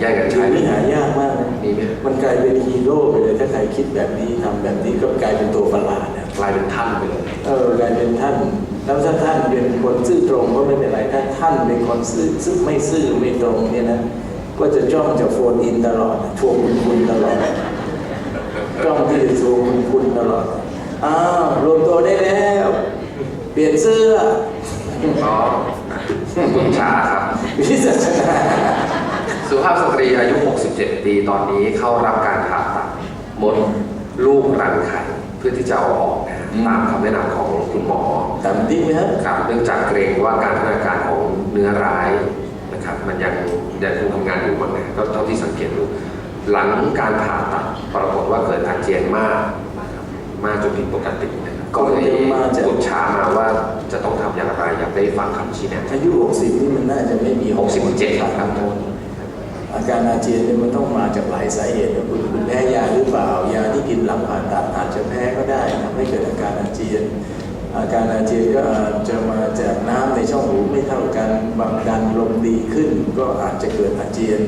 แย่งกันใช่ใช้ไม่หายากมากนะมีไหมมันกลายเป็นฮีโร่ไปเลยถ้าใครคิดแบบนี้ทำแบบนี้ก็กลายเป็นตัวประหลาดนะกลายเป็นท่านไปเลยเออกลายเป็นท่านแล้วถ้าท่านเป็นคนซื่อตรงก็ไม่เป็นไรถ้าท่านเป็นคนซื่อซื่อไม่ซื่อไม่ตรงเนี่ยนะก็จะจ้องจะโฟนอินตลอดทวงคุณคุณตลอดจ้องที่จะทวงคุณคุณตลอดอ้าวรวมตัวได้แล้ว เปลี่ยนเสื้ออ๋อคุณชาครับวิสัชนา สุภาพสตรีอายุ 67 ปีตอนนี้เข้ารับการผ่าตัดมดลูกรังไข่เพื่อที่จะเอาออกนะฮะตามคำแนะนำของคุณหมอถามจริงไหมฮะครับเนื่องจากเกรงว่าการพัฒนาการของเนื้อร้ายนะครับ มันยังยังคงทำงานอยู่บ้างนะก็เท่าที่สังเกตดูหลังการผ่าตัดปรากฏว่าเกิดอาเจียนมากนะครับมากจนผิดปกตินะครับก็เลยปรึกษามาว่าจะต้องทำอย่างไรอยากได้ฟังคำชี้แนะ อายุ 60 นี่มันน่าจะไม่มี67ครับ อาการอาเจียนเนี่ยมันต้องมาจากหลายสาเหตุนะคุณคุณแพ้ยาหรือเปล่า ยาที่กินหลังผ่าตัดอาจจะแพ้ก็ได้ทำให้เกิดอาการอาเจียน อาการอาเจียนก็อาจจะมาจากน้ำในช่องหูไม่เท่ากันความดันลมดีขึ้น ก็อาจจะเกิดอาเจียน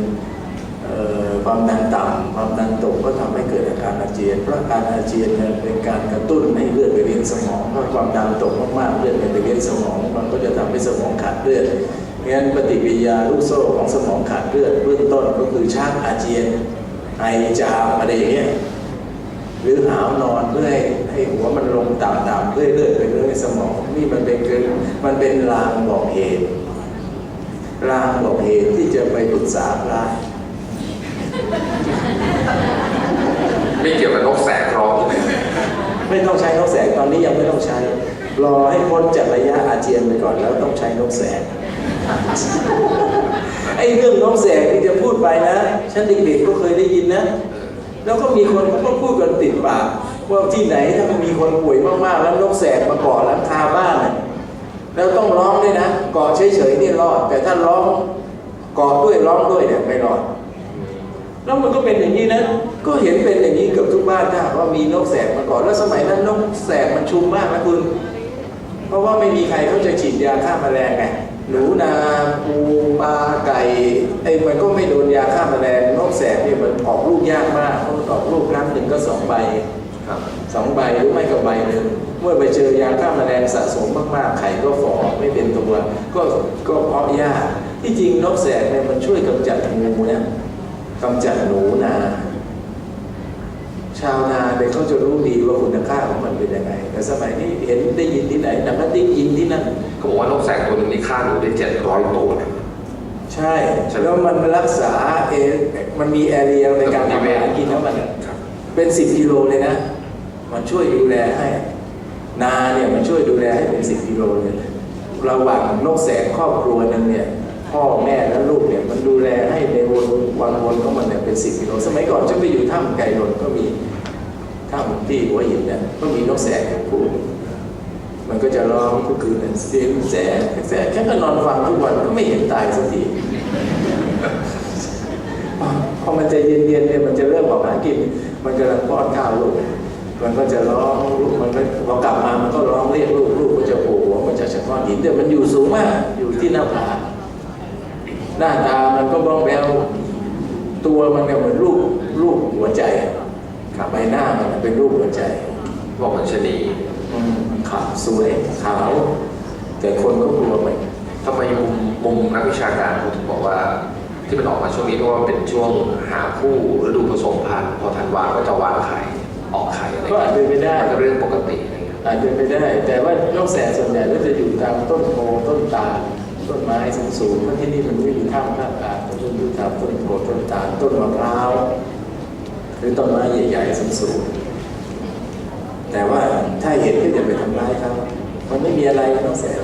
ความดันต่ำความดันตกก็ทำให้เกิดอาการอาเจียน เพราะอาการอาเจียนเป็นการกระตุ้นให้เลือดไปเลี้ยงสมองถ้าความดันตกมากๆเลือดไปเลี้ยงสมอง มันก็จะทำให้สมองขาดเลือด งั้นปฏิกิริยาลูกโซ่ของสมองขาดเลือดเบื้องต้นก็คือชักอาเจียนไอจามอะไรอย่างเงี้ยหรือหาวนอนเพื่อให้ให้หัวมันลงต่ำๆเพื่อให้เลือดไปเลี้ยงสมองนี่มันเป็นเกินมันเป็นลางบอกเหตุลางบอกเหตุที่จะไปปรึกษาพระไม่เกี่ยวกับนกแสกร้องใช่ไหมไม่ต้องใช้นกแสกตอนนี้ยังไม่ต้องใช้ รอให้พ้นจากระยะอาเจียนไปก่อนแล้วต้องใช้นกแสก ไอ้เรื่องนกแสกที่จะพูดไปนะ ฉันเด็กๆก็เคยได้ยินนะ แล้วก็มีคนเขาก็พูดกันติดปากว่าที่ไหนถ้ามันมีคนป่วยมากๆ แล้วนกแสกมาเกาะหลังคาบ้านน่แล้วต้องร้องด้วยนะเกาะเฉยๆนี่รอด แต่ถ้าร้องเกาะด้วยร้องด้วยเนี่ยไม่รอดแล้วมันก็เป็นอย่างนี้นะก็เห็นเป็นอย่างนี้เกือบทุกบ้านถ้าว่ามีนกแสกมาก่อแล้วสมัยนั้นนกแสกมันชุมมากนะคุณ เพราะว่าไม่มีใครเขาจะฉีดยาฆ่าแมลงไง หนูนาปูปลาไก่ไอ้มันก็ไม่โดนยาฆ่าแมลงนกแสกเนี่ยมันออกลูกยากมากเพราะมันออกลูกครั้งหนึ่งก็สองใบครับสองใบหรือไม่ก็ใบหนึ่งเมื่อไปเจอยาฆ่าแมลงสะสมมากๆไข่ก็ฝ่อไม่เป็นตัวก็ก็เพาะยากที่จริงนกแสกเนี่ยมันช่วยกำจัดงูนะกำจัดหนูนา ชาวนาเนี่ยเขาจะรู้ดีว่าคุณค่าของมันเป็นยังไง แต่สมัยนี้เห็นได้ยินที่ไหนหนังกระติกยินที่นั่นเขาบอกว่านกแสกตัวหนึ่งนี่ฆ่าหนูได้700ตัวนะใช่แล้วมันรักษาเองมันมีแอเรียในการทำอาหารกินของมันอะครับเป็นสิบกิโลเลยนะ มันช่วยดูแลให้ นาเนี่ยมันช่วยดูแลให้เป็นสิบกิโลเลยระหว่างนกแสกครอบครัวหนึงเนี่ยพ่อแม่และลูกเนี่ยมันดูแลให้ในวนวันวนของมันเนี่ยเป็นสิบกิโลสมัยก่อนฉันไปอยู่ถ้ำไก่นนท์ก็มี ถ้ำที่หัวหินเนี่ยก็มีนกแสกพูดมันก็จะร้องทุกคืนเสียงแสกแสกแค่ก็นอนฟังทุกวันก็ไม่เห็นตายสักทีพอมันจะเย็นๆเนี่ยมันจะเริ่มออกหากิน มันกำลังป้อนข้าวลูก มันก็จะร้องลูกมันก็พอกลับมามันก็ร้องเรียกลูกลูกก็จะโผล่หัวมันจะเฉพาะหินแต่มันอยู่สูงมากอยู่ที่หน้าผาหน้าตามันก็บ้องแบวตัวมันเนี่ยเหมือนรูปรูปหัวใจ ครับใบหน้ามันเป็นรูปหัวใจบอกมันชะนีอืมขาวสวยขาว แต่คนก็กลัวมันทำไมมุมมุมนักวิชาการเขาถึงบอกว่า ที่มันออกมาช่วงนี้เพราะว่าเป็นช่วงหาคู่ฤดูผสมพันธุ์พอธันวาก็จะวางไข่ออกไข่อะไรก็อาจเป็นไปได้มันก็เรื่องปกติอะไรเงี้ยอาจเป็นไปได้ แต่ว่านกแสกส่วนใหญ่ก็จะอยู่ตามต้นโพต้นตาลต้นไม้สูงๆเพราะที่นี่มันไม่มีถ้ำภาคกลางก็จะอยู่ตามต้นโพต้นตาลต้นมะพร้าว หรือต้นไม้ใหญ่ๆสูงๆแต่ว่าถ้าเห็นก็จะไปทำร้ายเขามันไม่มีอะไรนกแสก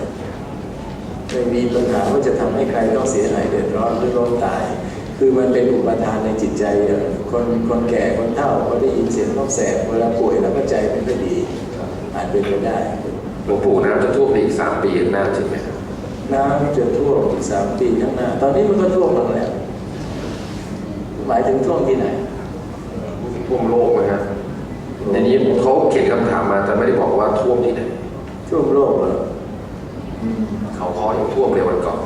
ไม่มีปัญหาว่าจะทำให้ใครต้องเสียหายเดือดร้อนหรือล้มตาย คือมันเป็นอุปทานในจิตใจอะคนคนแก่คนเฒ่าเขาได้ยินเสียงนกแสกเวลาป่วยแล้วก็ใจไม่ค่อยดีอาจเป็นไปได้หลวงปู่น้ำจะท่วมไปอีกสามปีข้างหน้าจริงไหมครับน้ำจะท่วมอีกสามปีข้างหน้า ตอนนี้มันก็ท่วมมาแล้วหมายถึงท่วมที่ไหน ท่วมโลกไหมครับอันนี้เขาเขียนคำถามมาแต่ไม่ได้บอกว่าท่วมที่ไหนท่วมโลกเหรออืมเขาคอยังท่วมเลยวันก่อน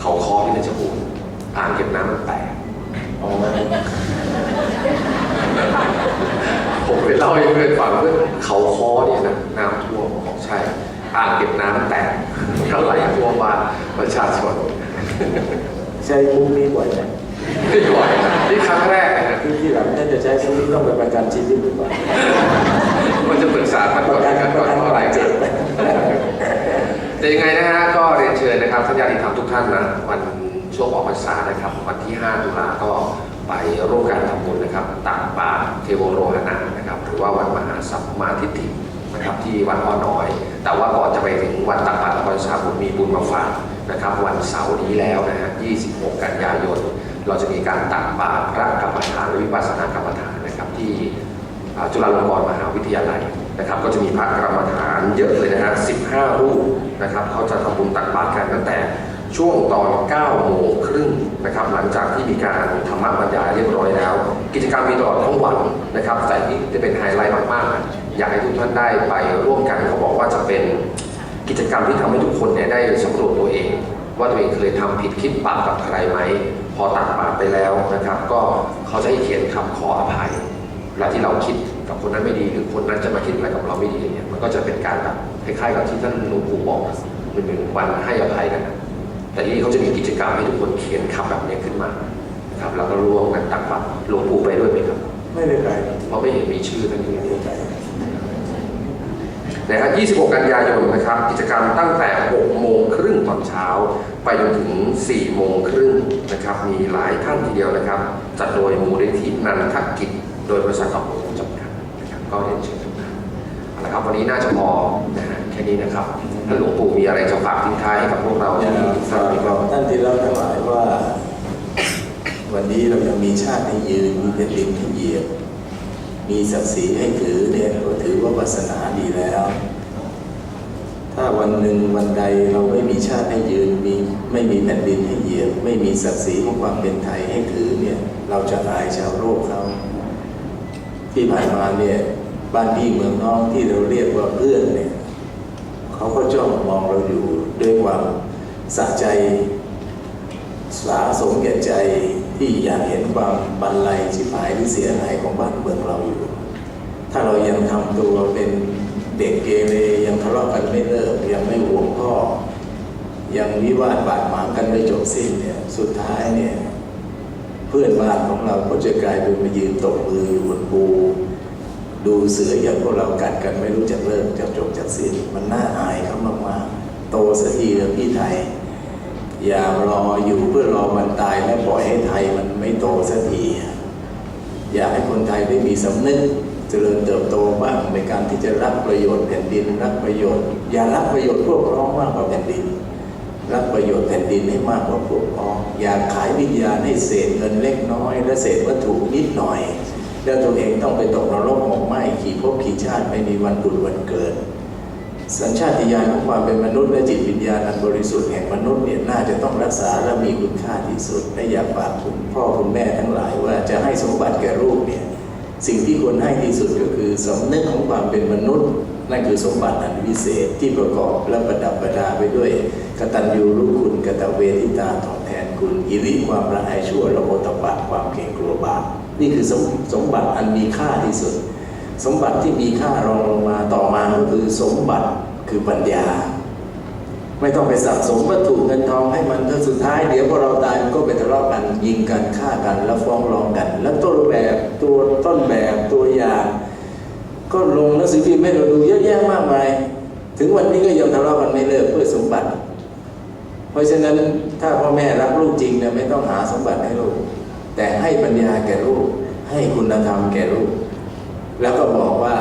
เขาคอที่เพชรบูรณ์อ่างเก็บน้ำมันแตกอ๋อผมไปเล่าให้เพื่อนฟังเพื่อนเขาคอเนี่ยนะน้ำท่วมบอกใช่อ่างเก็บน้ำมันแตกก็ไหลท่วมบ้านประชาชนใช้มุกนี้บ่อยไหม ไม่ไหวนะนี่ครั้งแรกนะที่ที่หลังน่าจะใช้มุกนี้ต้องไปประกันชีวิตหรือเปล่ามันจะปรึกษากันปก่อระนกันกันปก่อระนกันเท่าไหร่เจ็กันบแต่ยังไงนะฮะก็เรียนเชิญนะครับท่านญาติธรรมทุกท่านนะวันช่วงออกพรรษานะครับ วันที่ 5 ตุลาก็ไปร่วมกันทำบุญนะครับตักบาตรเทโวโรหณะนะครับหรือว่าวันมหาสัมมาทิฏฐินะครับที่วัดอ้อน้อย แต่ว่าก่อนจะไปถึงวันตักบาตรออกพรรษาผมมีบุญมาฝากนะครับ วันเสาร์นี้แล้วนะฮะ 26 กันยายน เราจะมีการตักบาตรพระกรรมฐานและวิปัสสนากรรมฐานนะครับที่จุฬาลงกรณ์มหาวิทยาลัยนะครับก็จะมีพระกรรมฐานเยอะเลยนะฮะ15 รูปนะครับเขาจะทำบุญตักบาตรกันตั้งแต่ช่วงตอน9โมงครึ่งนะครับหลังจากที่มีการธรรมบรรยายเรียบร้อยแล้ว กิจกรรมมีตลอดทั้งวันนะครับแต่ที่จะเป็นไฮไลท์มากๆ อยากให้ทุกท่านได้ไปร่วมกันเขาบอกว่าจะเป็นกิจกรรมที่ทำให้ทุกคนเนี่ยได้สำรวจตัวเอง ว่าตัวเองเคยทำผิดคิดบาปกับใครไหม พอตักบาตรไปแล้วนะครับ ก็เขาจะให้เขียนคำขออภัยเวลาที่เราคิดกับคนนั้นไม่ดีหรือคนนั้นจะมาคิดอะไรกับเราไม่ดีอย่างเงี้ยมันก็จะเป็นการแบบคล้ายๆกับที่ท่านหลวงปู่บอกมันเป็นวันให้อภัยกันนะแต่ที่นี่เขาจะมีกิจกรรมให้ทุกคนเขียนคำแบบนี้ขึ้นมานะครับแล้วก็ร่วมกันตักบาตรหลวงปู่ไปด้วยไหมครับ ไม่ได้ไกลเพราะไม่เห็นมีชื่อท่านอยู่ไม่ได้ไกลนะครับ26 กันยายนนะครับ กิจกรรมตั้งแต่ 6 โมงครึ่งตอนเช้า ไปจนถึง 4 โมงครึ่งนะครับ มีหลายท่านทีเดียวนะครับ จัดโดยมูลนิธินันทกิจ โดยบริษัทของผมจำกัดนะครับ ก็เรียนเชิญทุกท่านเอาละครับ วันนี้น่าจะพอนะฮะแค่นี้นะครับท่านหลวงปู่มีอะไรจะฝากทิ้งท้ายให้กับพวกเราที่านกมีคบรัอบกท่านที่รักทั้งหลายว่า วันนี้เรายังมีชาติให้ยืนมีแผ่นดินให้เหยียบมีศักดิ์ศรีให้ถือเนี่ยก็ถือว่าวาสนาดีแล้ว ถ้าวันหนึ่งวันใดเราไม่มีชาติให้ยืนมีไม่มีแผ่นดินให้เหยียบไม่มีศักดิ์ศรีของความเป็นไทยให้ถือเนี่ยเราจะอายชาวโลกเขาที่ผ่านมาเนี่ยบ้านพี่เมืองน้องที่เราเรียกว่าเพื่อนเนี่ยเขาก็จ้องมองเราอยู่ด้วยความสะใจสาสมแก่ใจที่อยากเห็นความบันไลชิบหายหรือเสียหายของบ้านเมืองเราอยู่ ถ้าเรายังทำตัวเป็น เด็กเกเรยังทะเลาะกันไม่เลิกยังไม่ห่วงพ่อ ยังวิวาทบาดหมางกันไม่จบสิ้นเนี่ยสุดท้ายเนี่ยเพื่อนบ้านของเราก็จะกลายเป็นมายืนตบมืออยู่บนปูดูเสืออย่างพวกเรากัดกันไม่รู้จักเริ่มจักจบจักสิ้นมันน่าอายเขามากๆโตสักทีเถอพี่ไทย อย่ารออยู่เพื่อรอวันตายและปล่อยให้ไทยมันไม่โตสักที อยากให้คนไทยได้มีสำนึก เจริญเติบโตบ้างในการที่จะรักประโยชน์แผ่นดินรักประโยชน์ อย่ารักประโยชน์พวกพ้องมากกว่าแผ่นดิน รักประโยชน์แผ่นดินให้มากกว่าพวกพ้อง อย่าขายวิญญาณให้เศษเงินเล็กน้อย และเศษวัตถุนิดหน่อย แล้วตัวเองต้องไปตกนรกหมกไหมขี่ภพขี่ชาติไม่มีวันบุญวันเกิดสัญชาติญาณของความเป็นมนุษย์และจิตวิญญาณอันบริสุทธิ์แห่งมนุษย์เนี่ยน่าจะต้องรักษาและมีคุณค่าที่สุดและอยากฝากคุณพ่อคุณแม่ทั้งหลายว่าจะให้สมบัติแก่ลูกเนี่ย สิ่งที่ควรให้ที่สุดก็คือสำนึกของความเป็นมนุษย์ นั่นคือสมบัติอันวิเศษที่ประกอบและประดับประดาไปด้วยกตัญญูรู้คุณกตเวทิตาตอบแทนคุณอิริความละอายชั่วละโมตปะความเกรงกลัวบาปนี่คือสมสมบัติอันมีค่าที่สุด สมบัติที่มีค่ารองลงมาต่อมาก็คือสมบัติคือปัญญา ไม่ต้องไปสะสมวัตถุเงินทองให้มันถ้าสุดท้ายเดี๋ยวพอเราตายมันก็ไปทะเลาะกันยิงกันฆ่ากันแล้วฟ้องร้องกัน แล้วต้นแบบตัวต้นแบบตัวอย่างก็ลงหนังสือพิมพ์ให้เราดูเยอะแยะมากมาย ถึงวันนี้ก็ยังทะเลาะกันไม่เลิกเพื่อสมบัติ เพราะฉะนั้นถ้าพ่อแม่รักลูกจริงเนี่ยไม่ต้องหาสมบัติให้ลูก แต่ให้ปัญญาแก่ลูก ให้คุณธรรมแก่ลูก แล้วก็บอกว่า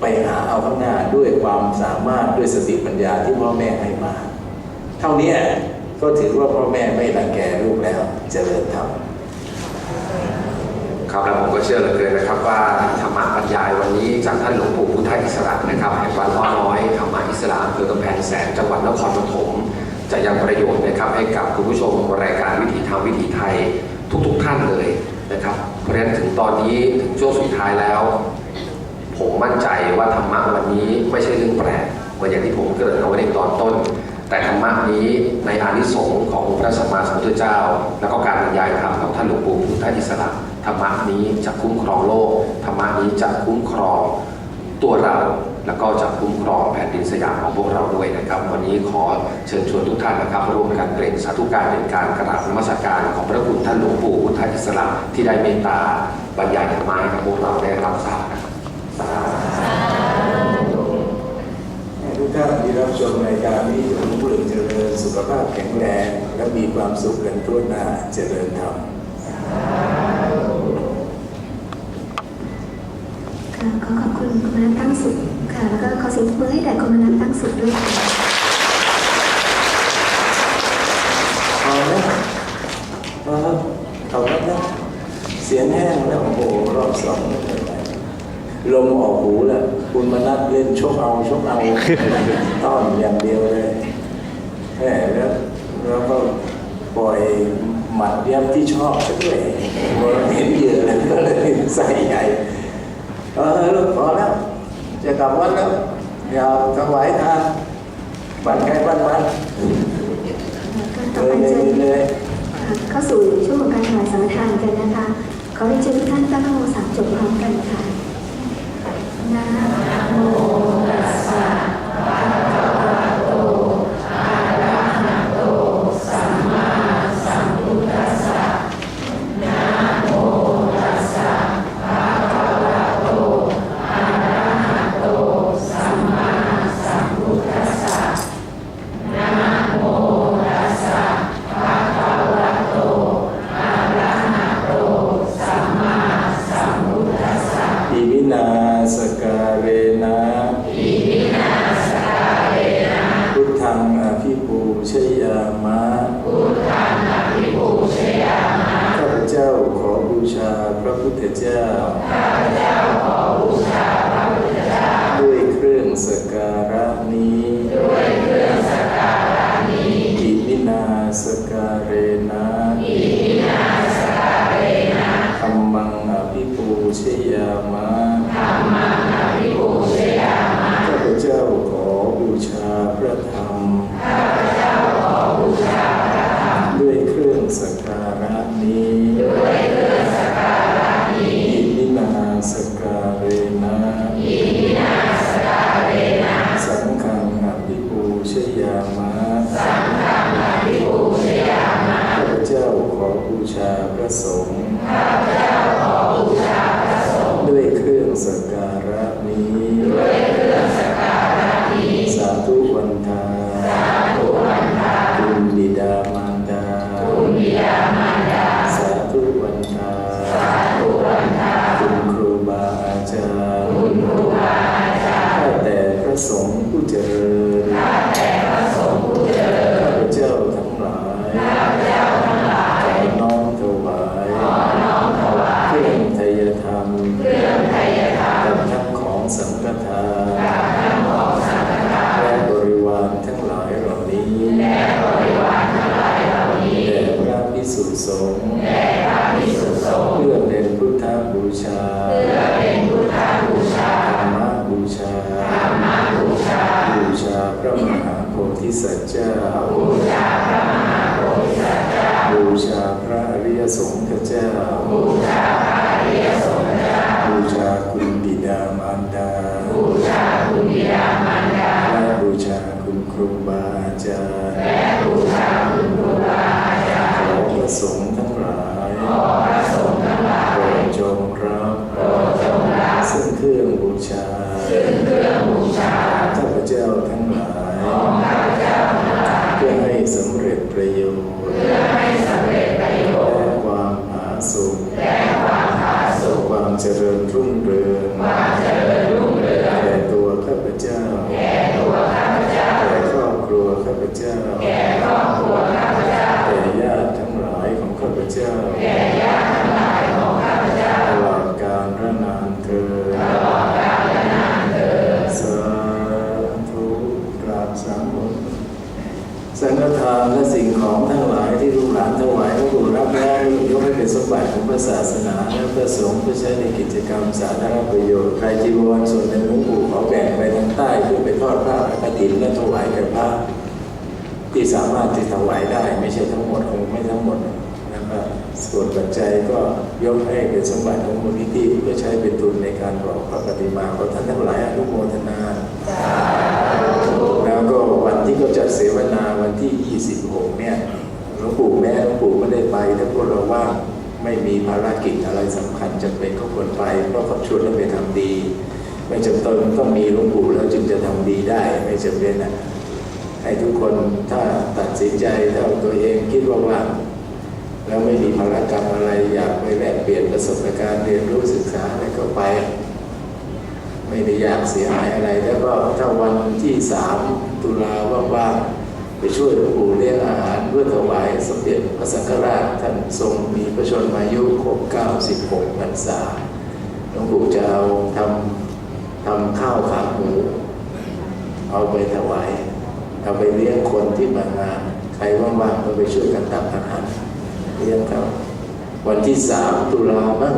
ไปหาเอาข้างหน้าด้วยความสามารถด้วยสติปัญญาที่พ่อแม่ให้มา เท่านี้ก็ถือว่าพ่อแม่ไม่รังแกลูกแล้วเจริญธรรมครับแล้วผมก็เชื่อเหลือเกินนะครับว่าธรรมะบรรยายวันนี้จากท่านหลวงปู่พุทธอิสระนะครับแห่งวัดอ้อน้อยธรรมะอิสระอำเภอกำแพงแสนจังหวัดนครปฐมจะยังประโยชน์นะครับให้กับคุณผู้ชมรายการวิถีธรรมวิถีไทยทุกๆท่านเลยนะครับ เพราะฉะนั้นถึงตอนนี้ถึงช่วงสุดท้ายแล้ว ผมมั่นใจว่าธรรมะวันนี้ไม่ใช่เรื่องแปลกเหมือนอย่างที่ผมเกริ่นเอาไว้ในตอนต้น แต่ธรรมะนี้ในอานิสงส์ของพระสัมมาสัมพุทธเจ้า แล้วก็การบรรยายธรรมของท่านหลวงปู่พุทธอิสระธรรมะนี้จะคุ้มครองโลกธรรมะนี้จะคุ้มครองตัวเราแล้วก็จะคุ้มครองแผ่นดินสยามของพวกเราด้วยนะครับ วันนี้ขอเชิญชวนทุกท่านนะครับร่วมกันเปล่งสาธุการเป็นการกราบนมัสการของพระคุณท่านหลวงปู่พุทธอิสระที่ได้เมตตาบรรยายธรรมะให้กับพวกเราได้รับทราบนะครับสาธุ ให้ทุ กท่านที่รับชมรายการนี้จงรุ่งเรืองเจริญสุขภาพแข็งแรง และมีความสุขกันทั่วหน้าเจริญธรรมค่ะขอขอบคุณคุณมนัสตั้งสุขค่ะ แล้วก็ขอเสียงปรบมือให้แด่คุณมนัสตั้งสุขด้วยค่ะพอแล้วพอแล้วเอาแล้วนะเสียงแห้งแล้วโอ้โหรอบสองไม่เป็นไร ลมออกหูแล้วคุณมานัดเล่นชกเอาชกเอาต้อนอย่างเดียวเลยแหมแล้วแล้วก็ปล่อยหมัดเยี่ยมที่ชอบซะด้วยพอเห็นเหยื่อแล้วก็เลยใส่ใหญ่เออลูกพอแล้ว จะกลับวัดแล้วอย่าถวายทานบ้านใครบ้านมันเลยเลยเลยเข้าสู่ช่วงของการถวายสังฆทานกันนะคะขอเรียนเชิญทุกท่านตั้งนะโมสามจบพร้อมกันค่ะ นะโม เครื่องบูชาซึ่งเครื่องบูชาข้าพเจ้าทั้งหลายของข้าพเจ้าทั้งหลายเพื่อให้สำเร็จประโยชน์เพื่อให้สำเร็จประโยชน์และความผาสุกและความผาสุกความเจริญรุ่งเรืองความ ของทั้งหลายที่ลูกหลานถวายพระบุรับแล้วยกให้เป็นสมบัติของพระศาสนาและพระสงฆ์เพื่อใช้ในกิจกรรมสาธารณประโยชน์ใครจีวรส่วนในหลวงปู่ขอแบ่งไปทางใต้เพื่อไปทอดผ้ากฐินและถวายแก่พระที่สามารถที่ถวายได้ไม่ใช่ทั้งหมดคงไม่ทั้งหมดนะครับส่วนปัจจัยก็ยกให้เป็นสมบัติของมูลนิธิเพื่อใช้เป็นทุนในการหล่อพระปฏิมาขอท่านทั้งหลายอนุโมทนาแล้วก็วันที่เขาจัดเสวนาวัน ที่ 26 เนี่ยหลวงปู่แม่หลวงปู่ไม่ได้ไป แต่พวกเราว่าไม่มีภารกิจอะไรสำคัญจำเป็นก็ควรไป เพราะเขาชวนให้ไปทำดี ไม่จำเป็นต้องมีหลวงปู่แล้วจึงจะทำดีได้ ไม่จำเป็นอะให้ทุกคนถ้าตัดสินใจถ้าตัวเองคิดว่าว่างแล้วไม่มีภารกรรมอะไรอยากไปแลกเปลี่ยนประสบการณ์เรียนรู้ศึกษาอะไรก็ไป ไม่ได้อยากเสียหายอะไร แล้วก็ถ้าวันที่สามตุลาว่างๆ ไปช่วยหลวงปู่เลี้ยงอาหารเพื่อถวายสมเด็จพระสังฆราชท่านทรงมีพระชนมายุครบ96พรรษาหลวงปู่จะเอาทำทำข้าวขาหมูเอาไปถวายเอาไปเลี้ยงคนที่มางานใครว่างๆก็ไปช่วยกันตักอาหารเลี้ยงเขาวันที่สามตุลาบ้าง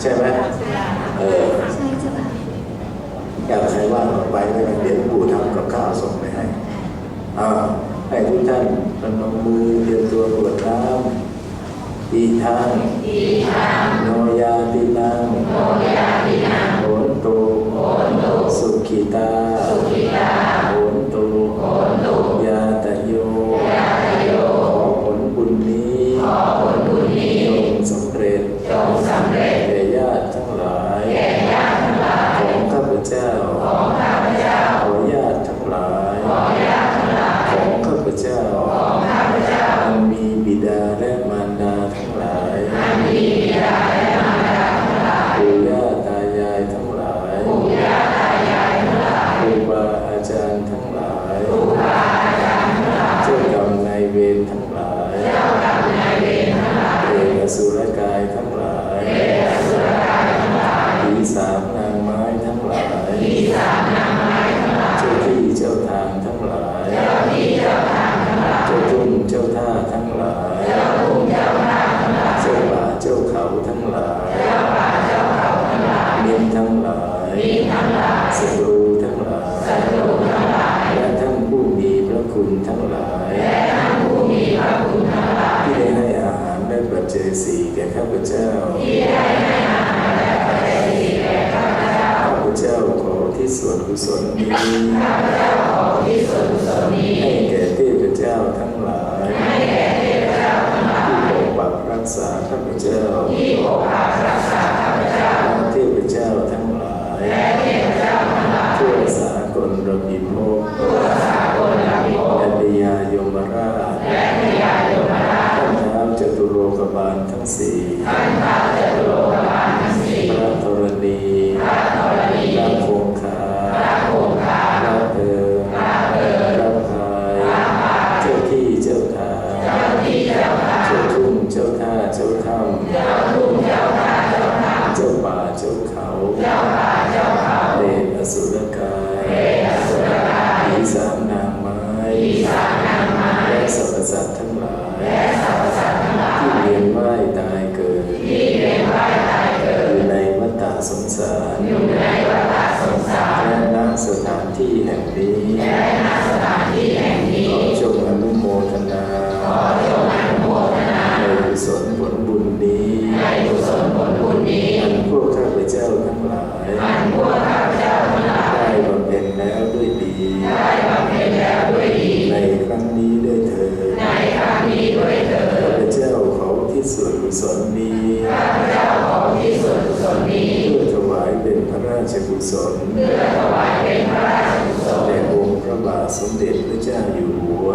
ใช่ไหมเออใช่เจ้าค่ะอยากใครว่างก็ไปไม่งั้นเดี๋ยวปู่ทำกับข้าวส่งไปให้อ่า ให้ทุกท่านพนมมือเตรียมตัวกรวดน้ำอีทางโนยาตินังโหนตุสุขิตา ชกุศลเพระราชกุศลแด่องค์พระบาทสมเด็จพระเจ้าอยู่หัว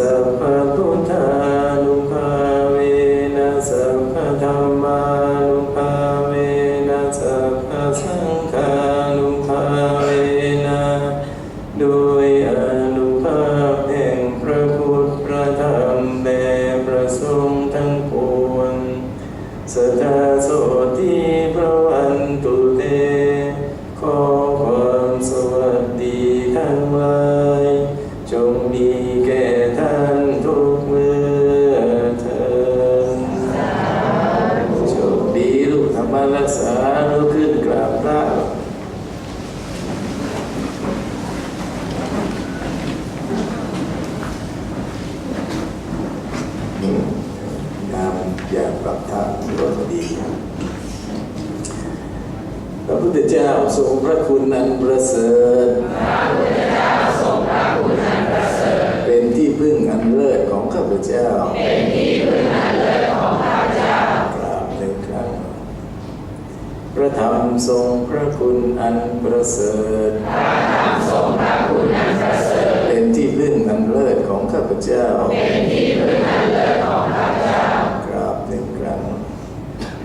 สัพพุทธา ทางรถดีพระพุทธเจ้าทรงพระคุณอันประเสริฐ เป็นที่พึ่งอันเลิศของข้าพเจ้า เป็นที่พึ่งอันเลิศของข้าพเจ้ากราบหนึ่งครั้งพระธรรมทรงพระคุณอันประเสริฐ พระธรรมทรงพระคุณอันประเสริฐ เป็นที่พึ่งอันเลิศของข้าพเจ้า เป็นที่พึ่งอันเลิศของข้าพเจ้ากราบหนึ่งครั้ง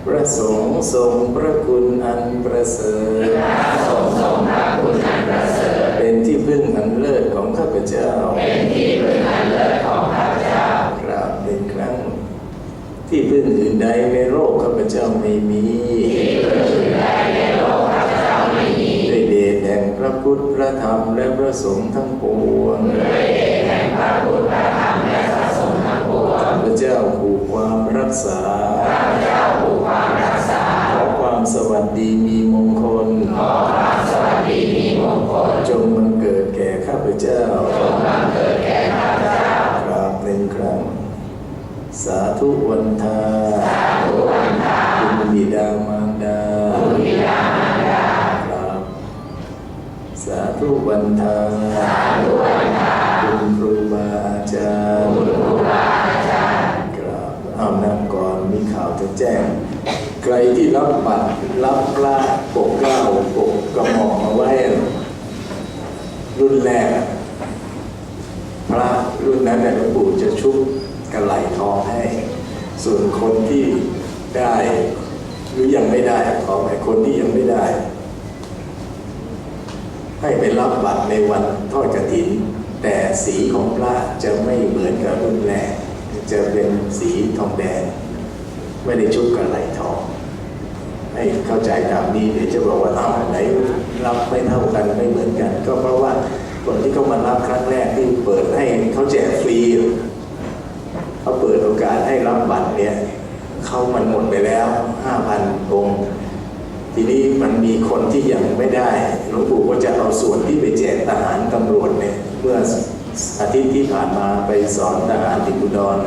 พระ สงฆ์ทรงพระคุณอันประเสริฐพระสงฆ์ทรงพระคุณอันประเสริฐ เป็นที่พึ่งอันเลิศของข้าพเจ้า เป็นที่พึ่งอันเลิศของข้าพเจ้ากราบหนึ่งครั้ง ที่พึ่งอื่นใดในโลกข้าพเจ้าไม่มีที่พึ่งอื่นใดในโลกข้าพเจ้าไม่มีด้วยเดชแห่งพระพุทธพระธรรมและพระสงฆ์ทั้งปวงด้วยเดชแห่งพระพุทธพระธรรมและพระสงฆ์ทั้งปวงข้าพเจ้าผูกความรักษาข้าพเจ้า สวัสดีมีมงคล ขอความสวัสดีมีมงคล จงบังเกิดแก่ข้าพเจ้า จงบังเกิดแก่ข้าพเจ้ากราบเป็นครั้ง สาธุวันทาสาธุวันทาคุณบิดามารดาคุณบิดามารดาครับสาธุวันทาสาธุวันทาคุณครูบาอาจารย์คุณครูบาอาจารย์ครับเอานั่งก่อนมีข่าวจะแจ้ง ใครที่รับบัตรรับพระปกเกล้าปกกระหม่อมมาไว้รุ่นแรก พระรุ่นนั้นเนี่ยหลวงปู่จะชุบกระไหลทองให้ ส่วนคนที่ได้หรือยังไม่ได้ขอหมายคนที่ยังไม่ได้ ให้ไปรับบัตรในวันทอดกระถิน แต่สีของพระจะไม่เหมือนกับรุ่นแรกจะเป็นสีทองแดงไม่ได้ชุบกระไหลทอง ให้เข้าใจตามนี้เดี๋ยวจะบอกว่าเอานไหนรับไม่เท่ากันไม่เหมือนกัน ก็เพราะว่าคนที่เขามารับครั้งแรกที่เปิดให้เขาแจกฟรีเขาเปิดโอกาสให้รับบัตรเนี่ยเขามันหมดไปแล้วห้าพันองค์ทีนี้มันมีคนที่ยังไม่ได้หลวงปู่ก็จะเอาส่วนที่ไปแจกทหารตำรวจเนี่ยเมื่ออาทิตย์ที่ผ่านมาไปสอนทหารที่อุดร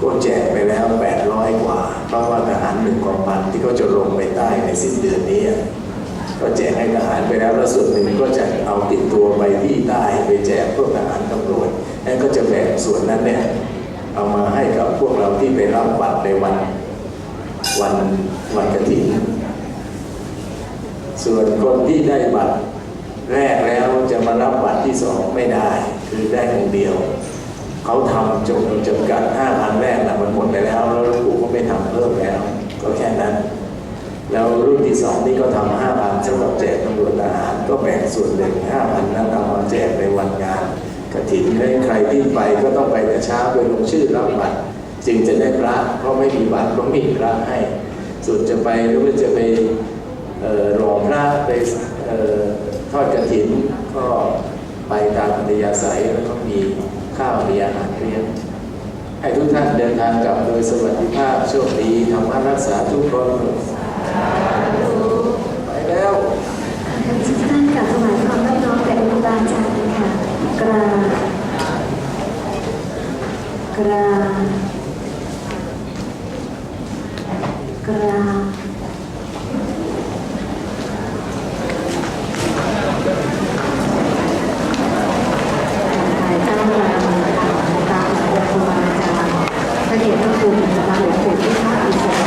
ก็แจกไปแล้ว 800 กว่า ที่เขาจะลงไปใต้ในสิ้นเดือนนี้ ก็แจกให้ทหารไปแล้วแล้วส่วนหนึ่งก็จะเอาติดตัวไปที่ใต้ไปแจกพวกทหารตำรวจนั่นก็จะแบ่งส่วนนั้นเนี่ยเอามาให้กับพวกเราที่ไปรับบัตรในวันวันวันกฐินส่วนคนที่ได้บัตรแรกแล้วจะมารับบัตรที่สองไม่ได้ คือได้ค์เดียว เขาทำจงจำกัดห้าพันแรกนะมันหมดไปแล้ว แล้วหลวงปู่ก็ไม่ทำเพิ่มแล้ว ก็แค่นั้น แล้วรุ่นที่สองนี่ก็ทำห้าพันสำหรับแจกตำรวจทหารก็แบ่งส่วนหนึ่งห้าพันนั้นเอามาแจกในวันงานกฐินให้ใครที่ไปก็ต้องไปแต่เช้าไปลงชื่อรับบัตรจึงจะได้พระเพราะไม่มีบัตรก็ไม่มีพระให้ ส่วนจะไปหรือว่าจะไปเอ่อหล่อพระไปออทอดกฐินก็ไปตามอัธยาศัยแล้วก็มีข้าวมีอาหารเลี้ยง ให้ทุกท่านเดินทางกลับโดยสวัสดิภาพโชคดีทำให้รักษาทุกคนไปแล้วทุกท่านกลับถวายความรับน้อมแด่ครูบาอาจารย์ค่ะกราบกราบกราบถ่ายเจ้าพระราชานะคะของครูบาอาจารย์พระเดชพระคุณนะคะหลวงปู่ที่ภาคอีสาน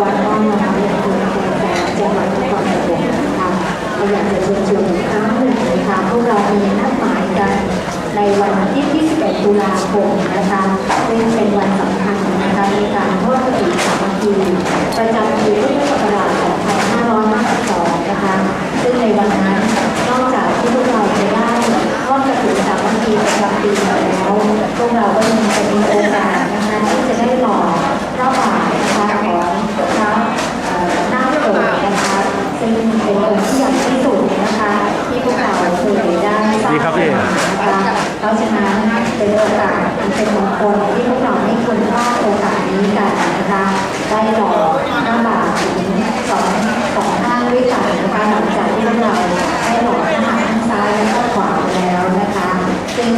วัดบ้านนาเรียนคุณแก่จังหวัดนครปฐมนะคะเราอยากจะเชิญชวนอีกครั้งหนึ่งนะคะพวกเรามีนัดหมายกันในวันที่ 21 ตุ ลาคมนะคะซึ่งเป็นวันสำคัญนะคะในการทอดกฐินสามัคคีประจำปีพุทธศักราช2552นะคะซึ่งในวันนั้นนอกจากที่พวกเราจะได้ทอดกฐินสามัคคีประจำปีแล้วพวกเราก็ยังจะมีโอกาสนะคะที่จะได้หล่อพระบาทนะคะของพระน้าโบสถ์นะคะ เป็นเป็นองค์ที่ใหญ่ที่สุดนะคะ ที่พวกเราเคยได้สร้างนะคะเพราะฉะนั้นเป็นโอกาสอันเป็นมงคลที่พวกเราไม่ควรพลาดโอกาสนี้กันนะคะได้หล่อหน้าบาทถึงสองสองข้างด้วยกันนะคะหลังจากที่เราได้หล่อหน้าทั้งซ้ายและก็ขวาแล้วนะคะ ซึ่ง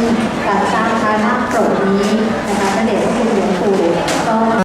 การสร้างพระนาคปรดนี้นะคะพระเด็นระคุหลวงปู่ก็